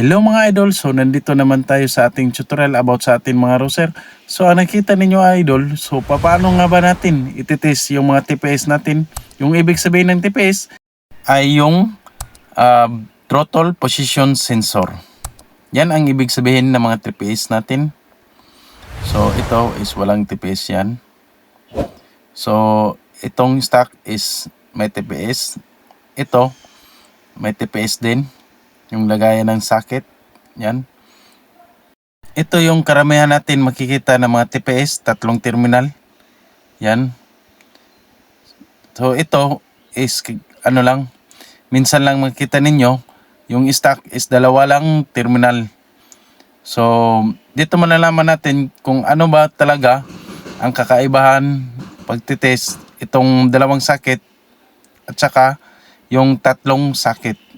Hello mga idol, so nandito naman tayo sa ating tutorial about sa ating mga router. So ang nakita ninyo idol, so paano nga ba natin ititest yung mga TPS natin? Yung ibig sabihin ng TPS ay yung uh, throttle position sensor. Yan ang ibig sabihin ng mga TPS natin. So ito is walang TPS yan. So itong stock is may TPS. Ito may TPS din yung lagayan ng socket. Yan. Ito yung karamihan natin makikita ng mga TPS, tatlong terminal. Yan. So ito is ano lang, minsan lang makita ninyo, yung stock is dalawa lang terminal. So dito malalaman natin kung ano ba talaga ang kakaibahan pagtitest itong dalawang socket at saka yung tatlong socket.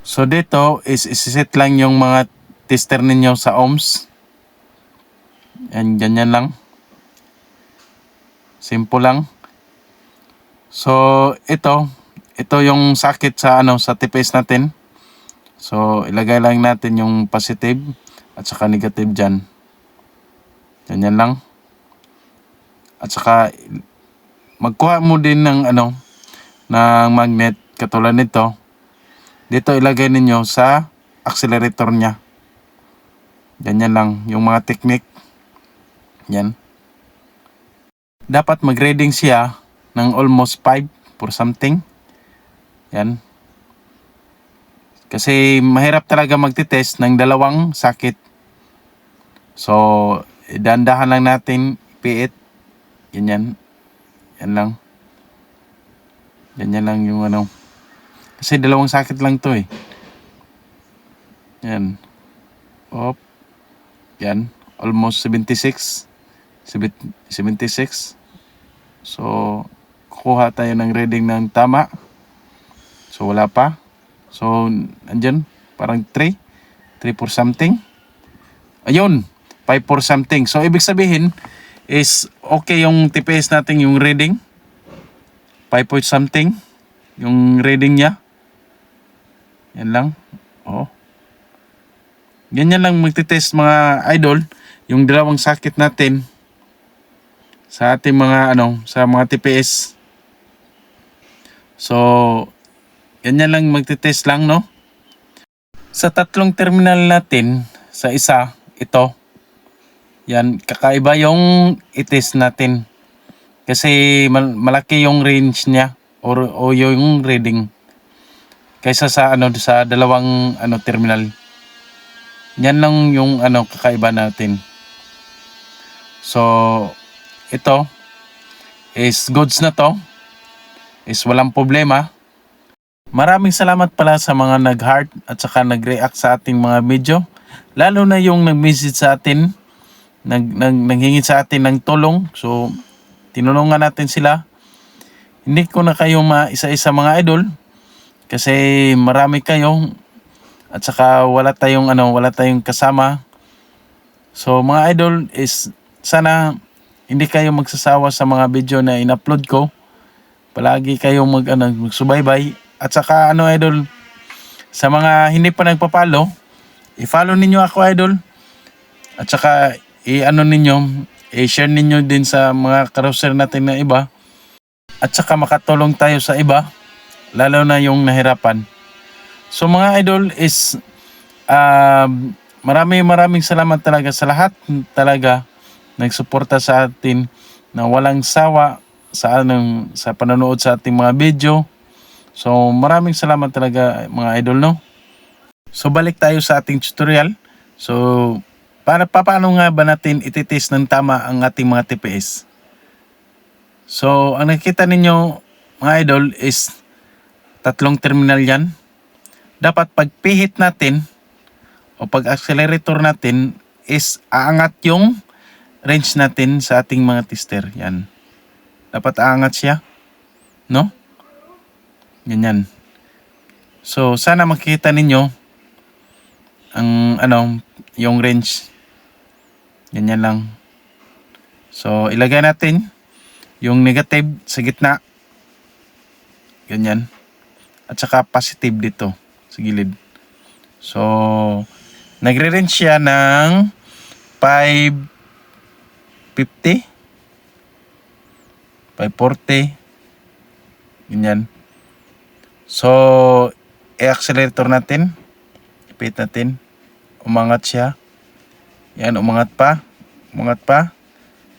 So dito is isiset lang yung mga tester ninyo sa ohms. Yan, ganyan lang. Simple lang. So ito, ito yung sakit sa ano sa TPS natin. So ilagay lang natin yung positive at saka negative diyan. Ganyan lang. At saka magkuha mo din ng ano ng magnet katulad nito dito ilagay ninyo sa accelerator niya. Ganyan lang yung mga technique. Yan. Dapat mag-reading siya ng almost 5 for something. Yan. Kasi mahirap talaga magtitest ng dalawang sakit. So, dandahan lang natin piit. Ganyan. Yan lang. Ganyan lang yung ano. Kasi dalawang sakit lang to eh. Yan. Op. Yan. Almost 76. Sebit- 76. So, kukuha tayo ng reading ng tama. So, wala pa. So, andyan. Parang 3. 3 for something. Ayun. 5 for something. So, ibig sabihin is okay yung TPS natin yung reading. 5 point something. Yung reading niya. Yan lang. Oh. Ganyan lang magtitest mga idol. Yung dalawang sakit natin sa ating mga ano, sa mga TPS. So, ganyan lang magtitest lang, no? Sa tatlong terminal natin, sa isa, ito. Yan, kakaiba yung itest natin. Kasi mal- malaki yung range niya or, o yung reading kaysa sa ano sa dalawang ano terminal. Yan lang yung ano kakaiba natin. So ito is goods na to. Is walang problema. Maraming salamat pala sa mga nag-heart at saka nag-react sa ating mga video. Lalo na yung nag-message sa atin, nag, nag, nanghingi sa atin ng tulong. So, tinulungan natin sila. Hindi ko na kayo ma-isa-isa mga idol kasi marami kayo at saka wala tayong ano, wala tayong kasama. So mga idol is sana hindi kayo magsasawa sa mga video na in-upload ko. Palagi kayo mag ano, magsubaybay at saka ano idol sa mga hindi pa nagpapalo, i-follow ninyo ako idol. At saka i-ano ninyo, i-share ninyo din sa mga carousel natin na iba. At saka makatulong tayo sa iba lalo na yung nahirapan. So mga idol is uh, marami maraming salamat talaga sa lahat talaga nagsuporta sa atin na walang sawa sa anong sa panonood sa ating mga video. So maraming salamat talaga mga idol no. So balik tayo sa ating tutorial. So para paano nga ba natin ititest ng tama ang ating mga TPS? So ang nakikita ninyo mga idol is tatlong terminal yan. Dapat pagpihit natin o pag accelerator natin is aangat yung range natin sa ating mga tester. Yan. Dapat aangat siya. No? Ganyan. So, sana makikita ninyo ang ano, yung range. Ganyan lang. So, ilagay natin yung negative sa gitna. Ganyan at saka positive dito sa gilid. So, nagre-range siya ng 550 540 ganyan. So, i-accelerator natin. Ipit natin. Umangat siya. Yan, umangat pa. Umangat pa.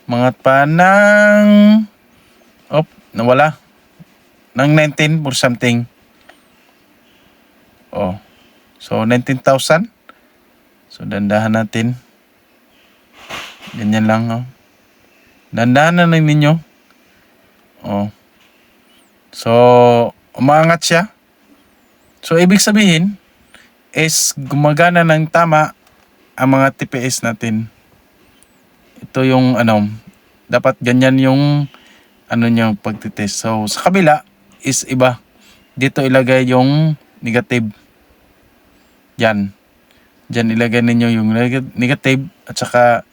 Umangat pa ng... Op, nawala. Ng 19 or something. Oh. So, 19,000. So, dandahan natin. Ganyan lang, oh. Dandahan na lang ninyo. Oh. So, umangat siya. So, ibig sabihin, is gumagana ng tama ang mga TPS natin. Ito yung ano, dapat ganyan yung ano nyo pagtitest. So, sa kabila is iba. Dito ilagay yung negative. Yan. Diyan ilagay ninyo yung neg- negative at saka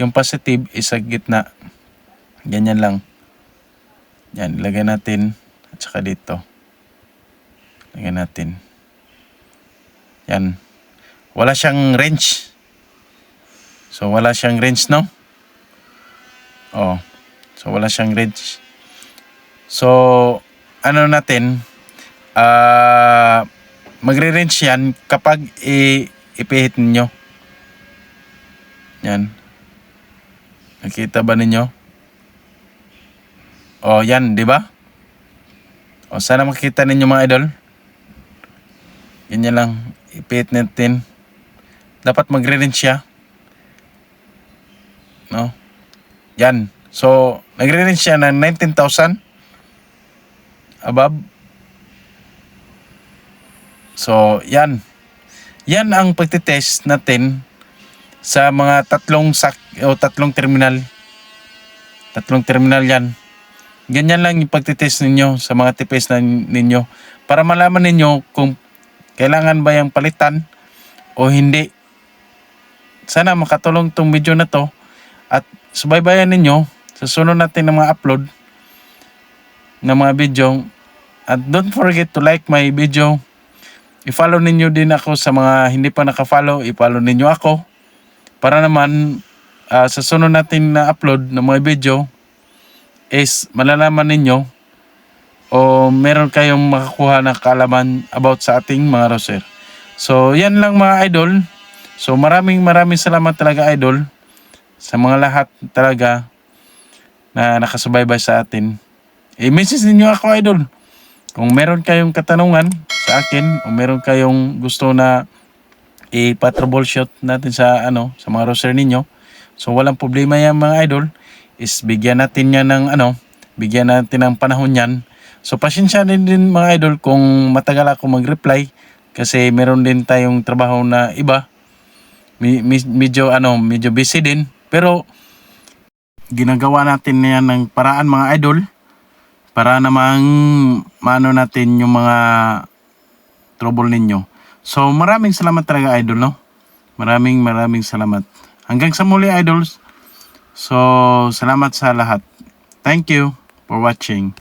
yung positive is sa gitna. Ganyan lang. Yan, ilagay natin at saka dito. Ilagay natin. Yan. Wala siyang range. So, wala siyang range, no? Oh. So, wala siyang range. So, ano natin, ah, magre-range yan kapag i- ipihit ninyo. Yan. Nakita ba ninyo? Oh, yan, di ba? O, sana makita ninyo mga idol. Ganyan lang. Ipihit natin. Dapat magre-range siya. No? Yan. So, nagre-range siya ng 19,000 above. So, yan. Yan ang pagtitest natin sa mga tatlong sak o tatlong terminal. Tatlong terminal yan. Ganyan lang yung pagtitest ninyo sa mga TPS na ninyo para malaman ninyo kung kailangan ba yung palitan o hindi. Sana makatulong tong video na to at subaybayan ninyo sa sunod natin ng mga upload ng mga video at don't forget to like my video i-follow ninyo din ako sa mga hindi pa naka-follow i-follow ninyo ako para naman ah, sa sunod natin na upload ng mga video is malalaman ninyo o meron kayong makakuha na kaalaman about sa ating mga roser. So, yan lang mga idol. So, maraming maraming salamat talaga idol sa mga lahat talaga na nakasubaybay sa atin. I-message ninyo ako idol. Kung meron kayong katanungan sa akin o meron kayong gusto na i-troubleshoot natin sa ano sa mga roster ninyo. So walang problema yan mga idol. Is bigyan natin yan ng ano, bigyan natin ng panahon yan. So pasensya din din mga idol kung matagal ako mag-reply kasi meron din tayong trabaho na iba. Mi- mi- medyo ano, medyo busy din. Pero ginagawa natin yan ng paraan mga idol para namang maano natin yung mga trouble ninyo. So maraming salamat talaga idol no. Maraming maraming salamat. Hanggang sa muli idols. So salamat sa lahat. Thank you for watching.